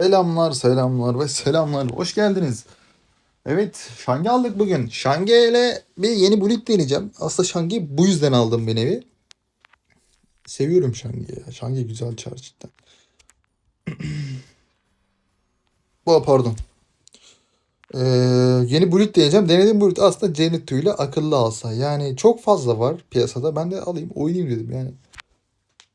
Selamlar, selamlar ve selamlar. Hoş geldiniz. Evet, Şangi aldık bugün. Şangi ile bir yeni bulut deneyeceğim. Aslında Şangi bu yüzden aldım bir nevi. Seviyorum Şangi'yi ya. Güzel çar cidden. Bu pardon. Ee, yeni bulut deneyeceğim. Denediğim bulut aslında Cennet ile akıllı alsa. Yani çok fazla var piyasada. Ben de alayım oynayayım dedim yani.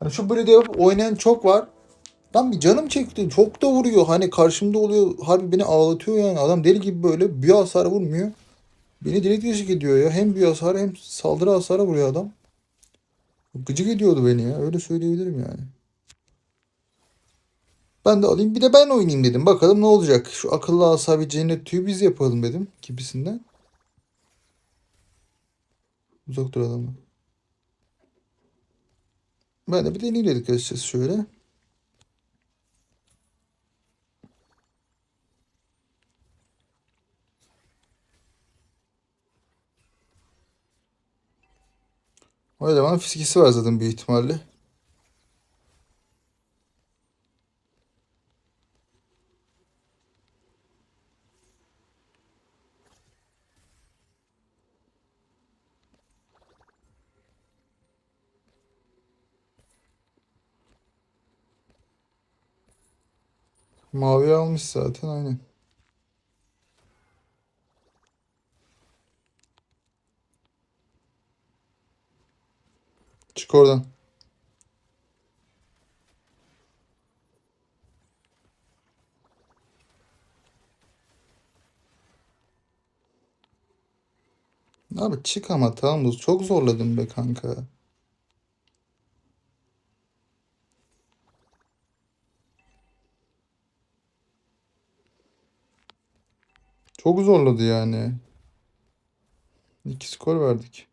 Hani şu yapıp oynayan çok var. Lan bir canım çekti. Çok da vuruyor. Hani karşımda oluyor. Harbi beni ağlatıyor yani. Adam deli gibi böyle büyü hasarı vurmuyor. Beni delik deşik ediyor ya. Hem büyü hasarı hem saldırı hasarı vuruyor adam. Gıcık ediyordu beni ya. Öyle söyleyebilirim yani. Ben de alayım. Bir de ben oynayayım dedim. Bakalım ne olacak. Şu akıllı asabi cennet tüyü biz yapalım dedim. Gibisinden. Uzak dur adamı. Ben de bir deneyeyim dedik açıkçası şöyle. O elemanın fizikisi var zaten büyük ihtimalle. Mavi almış zaten aynen. Çık oradan. Abi çık ama tamam bu çok zorladın be kanka. Çok zorladı yani. İki skor verdik.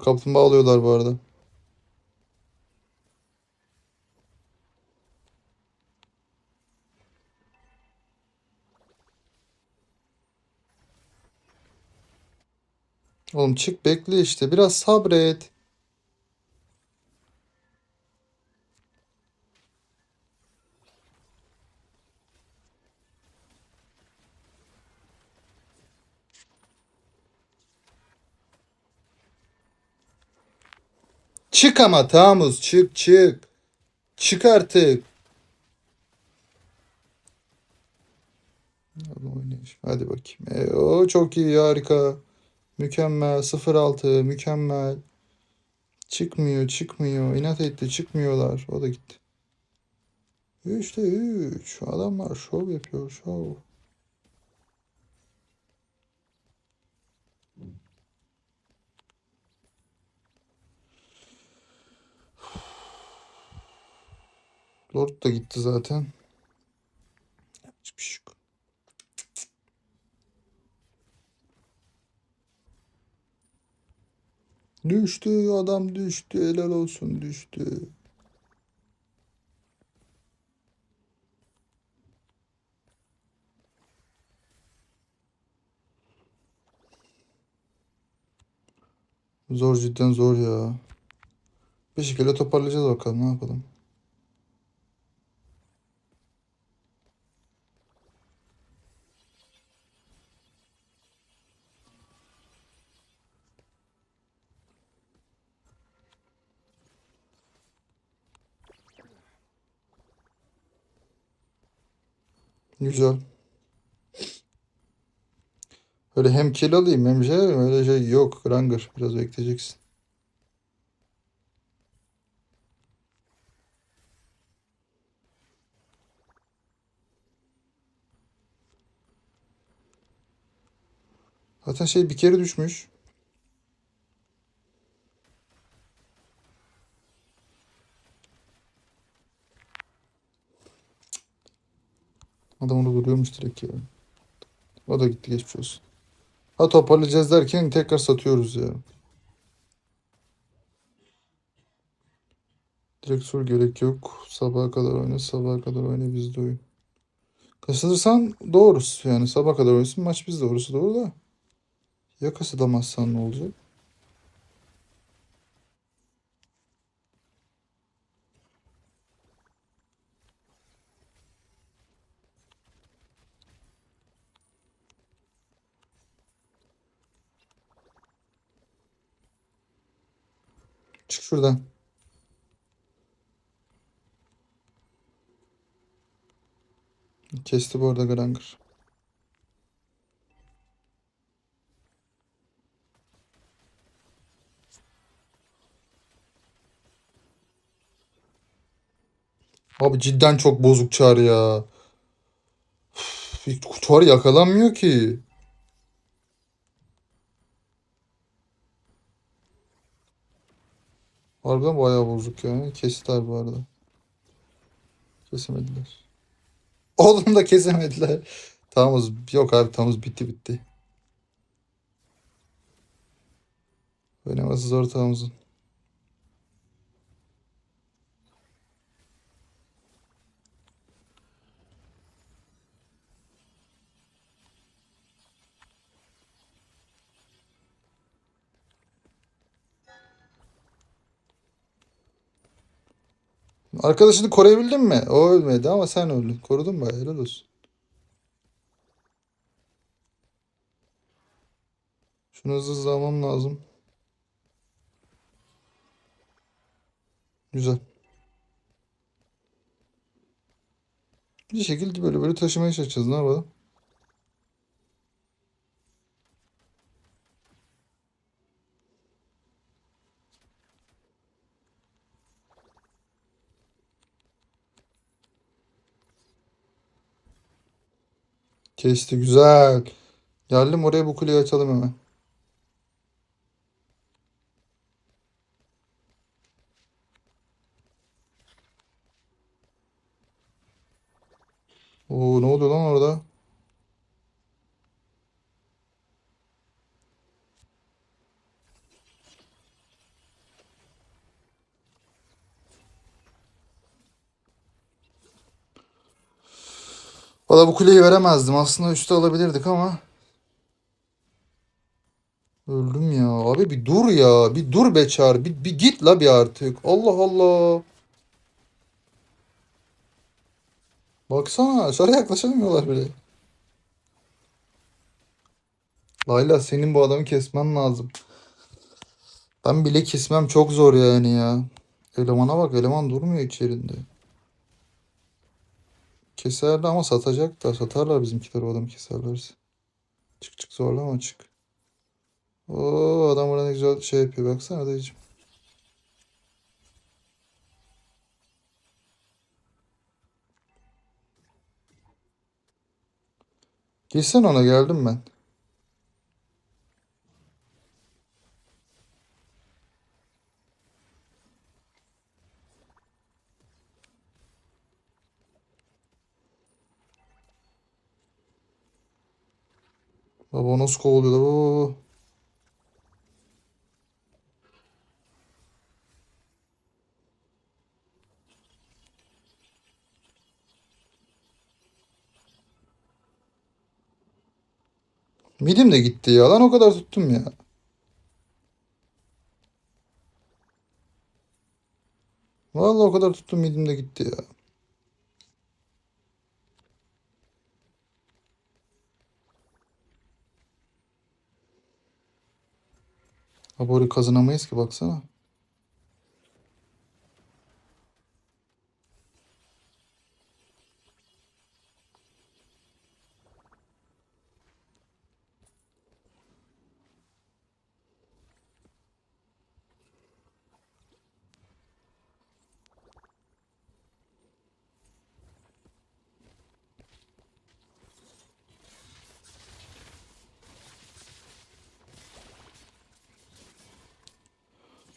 Kaplumbağa alıyorlar bu arada. Oğlum çık bekle işte. Biraz sabret. Çık ama Tamuz çık çık. Çık artık. Hadi bakayım. E, o çok iyi harika. Mükemmel 0-6 mükemmel. Çıkmıyor çıkmıyor. İnat etti çıkmıyorlar. O da gitti. 3'te 3. Adamlar şov yapıyor şov. Lord da gitti zaten. Hiçbir şey yok. Düştü adam düştü helal olsun düştü. Zor cidden zor ya. Bir şekilde toparlayacağız bakalım ne yapalım. Güzel. Öyle hem kill alayım hem şey öyle şey yok. Granger biraz bekleyeceksin. Zaten şey bir kere düşmüş. Adam onu vuruyormuş direkt ya. O da gitti geçmiş olsun. Ha toparlayacağız derken tekrar satıyoruz ya. Direkt sur gerek yok. Sabaha kadar oyna, sabaha kadar oyna bizde oyun. Kasılırsan doğrusu yani sabaha kadar oynasın maç bizde orası doğru da. Ya kasılamazsan ne olacak? Çık şuradan. Kesti bu arada Granger. Abi cidden çok bozuk çağrı ya. Çağrı yakalanmıyor ki. Harbiden bayağı bozuk yani. Kestiler bu arada. Kesemediler. Oğlum da kesemediler. Tamamız yok abi tamamız bitti bitti. Oynaması zor tamamızın. Arkadaşını koruyabildin mi? O ölmedi ama sen öldün. Korudun bayağı helal olsun. Şunu hızlı hızlı almam lazım. Güzel. Bir şekilde böyle böyle taşımaya çalışacağız. Ne yapalım? Kesti güzel. Geldim oraya bu kuleyi açalım hemen. Oo ne oluyor lan orada? Valla bu kuleyi veremezdim. Aslında üstte alabilirdik ama. Öldüm ya. Abi bir dur ya. Bir dur be Çağrı. Bir, bir git la bir artık. Allah Allah. Baksana. Çağrı yaklaşamıyorlar bile. Layla senin bu adamı kesmen lazım. Ben bile kesmem çok zor yani ya. Elemana bak. Eleman durmuyor içerinde. Keserler ama satacak da. Satarlar bizimkiler o adamı keserlerse. Çık çık zorlama çık. Oo adam burada ne güzel şey yapıyor. Baksana dayıcım. Girsen ona geldim ben. Baba nasıl? Oo. Midim de gitti ya. Lan o kadar tuttum ya. Vallahi o kadar tuttum midim de gitti ya. Abi orayı kazanamayız ki baksana.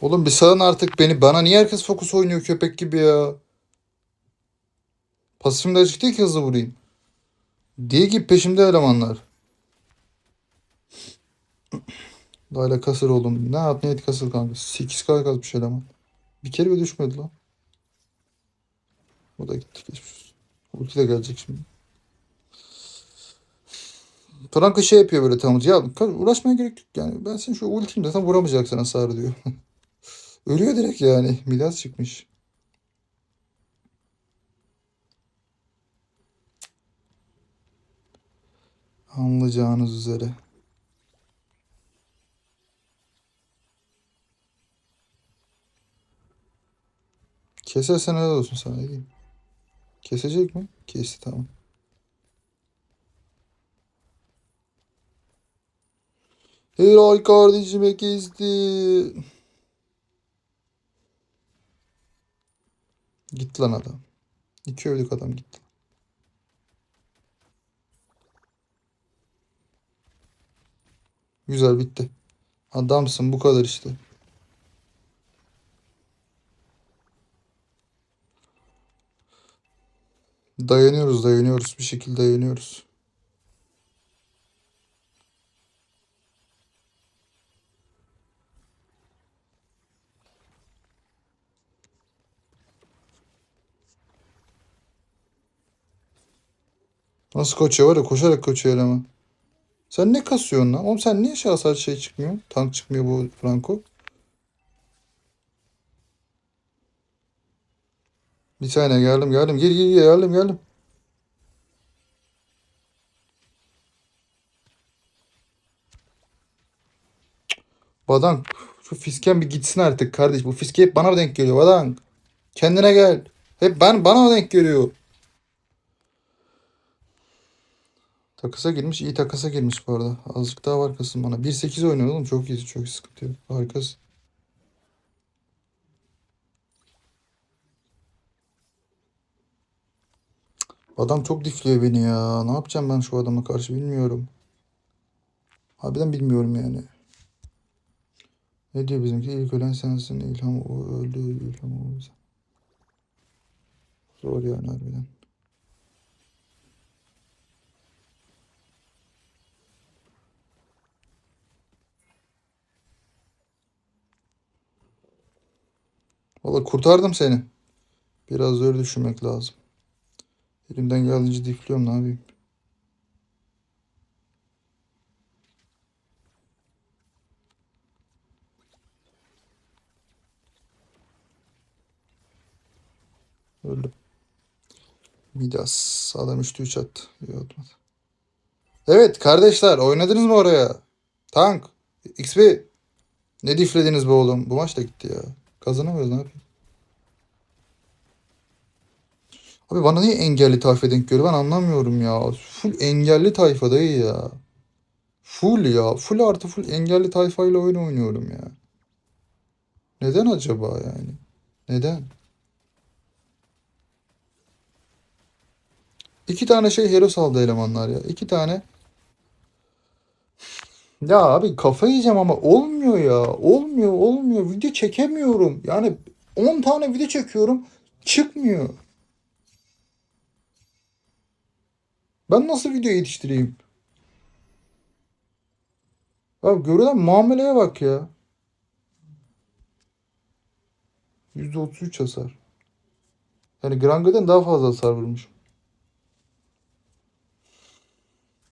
Oğlum bir salın artık beni. Bana niye herkes fokus oynuyor köpek gibi ya? Pasifim de açık değil ki hızlı vurayım. Diye ki peşimde elemanlar. Layla kasır oğlum. Ne yap ne et kasır kanka. 8k kazmış eleman. Bir kere bile düşmedi lan. Bu da gitti geçmiş. Ulti de gelecek şimdi. Franco şey yapıyor böyle tamamcı. Ya uğraşmaya gerek yok yani. Ben senin şu ultim zaten vuramayacaksın hasar diyor. Ölüyor direkt yani. Milas çıkmış. Anlayacağınız üzere. Kesersen helal olsun sana diyeyim. Kesecek mi? Kesti tamam. Helal kardeşime kesti. Gitti lan adam. İki öldük adam gitti. Güzel bitti. Adamsın bu kadar işte. Dayanıyoruz dayanıyoruz bir şekilde dayanıyoruz. Nasıl koşuyor var ya koşarak koşuyor eleman. Sen ne kasıyorsun lan? Oğlum sen niye şahsar şey çıkmıyor? Tank çıkmıyor bu Franco. Bir saniye geldim geldim. Gir gir gir geldim geldim. Badan şu fisken bir gitsin artık kardeş. Bu fiske hep bana denk geliyor Badan. Kendine gel. Hep ben bana denk geliyor. Takısa girmiş. iyi takısa girmiş bu arada. Azıcık daha var kasım bana. 1.8 oynuyor oğlum. Çok iyi. Çok sıkıntı yok. Harikasın. Adam çok difliyor beni ya. Ne yapacağım ben şu adama karşı bilmiyorum. Harbiden bilmiyorum yani. Ne diyor bizimki? İlk ölen sensin. İlham o öldü. İlham o. Zor yani harbiden. Valla kurtardım seni. Biraz öyle düşünmek lazım. Elimden geldiğince difliyorum ne yapayım. Öldüm. Midas. Adam 3'te 3 attı. İyi atmadı. Evet kardeşler oynadınız mı oraya? Tank. XP. Ne diflediniz be oğlum? Bu maç da gitti ya. Kazanamıyoruz ne yapayım? Abi bana niye engelli tayfa denk geliyor ben anlamıyorum ya. Full engelli tayfa dayı ya. Full ya. Full artı full engelli tayfayla oyun oynuyorum ya. Neden acaba yani? Neden? İki tane şey hero saldı elemanlar ya. İki tane. Ya abi kafayı yiyeceğim ama olmuyor ya. Olmuyor olmuyor. Video çekemiyorum. Yani 10 tane video çekiyorum. Çıkmıyor. Ben nasıl video yetiştireyim? Abi görülen muameleye bak ya. %33 hasar. Yani Granga'dan daha fazla hasar vurmuş.